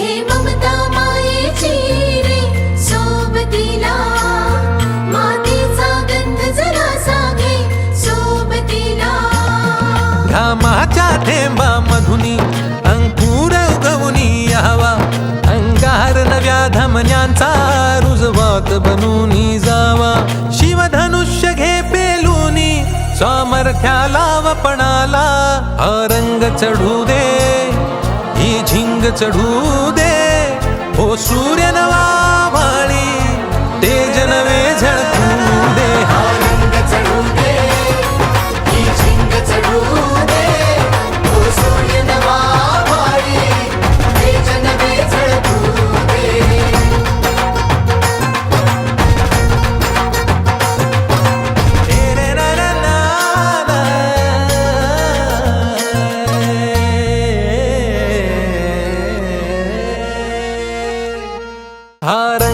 घे ममता मायेची रे सोबतीला. मातीचा गंध सोबतीला. घामाच्या थेंबा मधुनी अंकुर उगवनी यावा. अंगार नव्या धमन्यांचा रुजवात बनूनी जावा. शिवधनुष्य घे पेलूनी सामर्थ्याला वपणाला रंग चढू दे. ही झिंग चढू दे. हो सूर्य नवा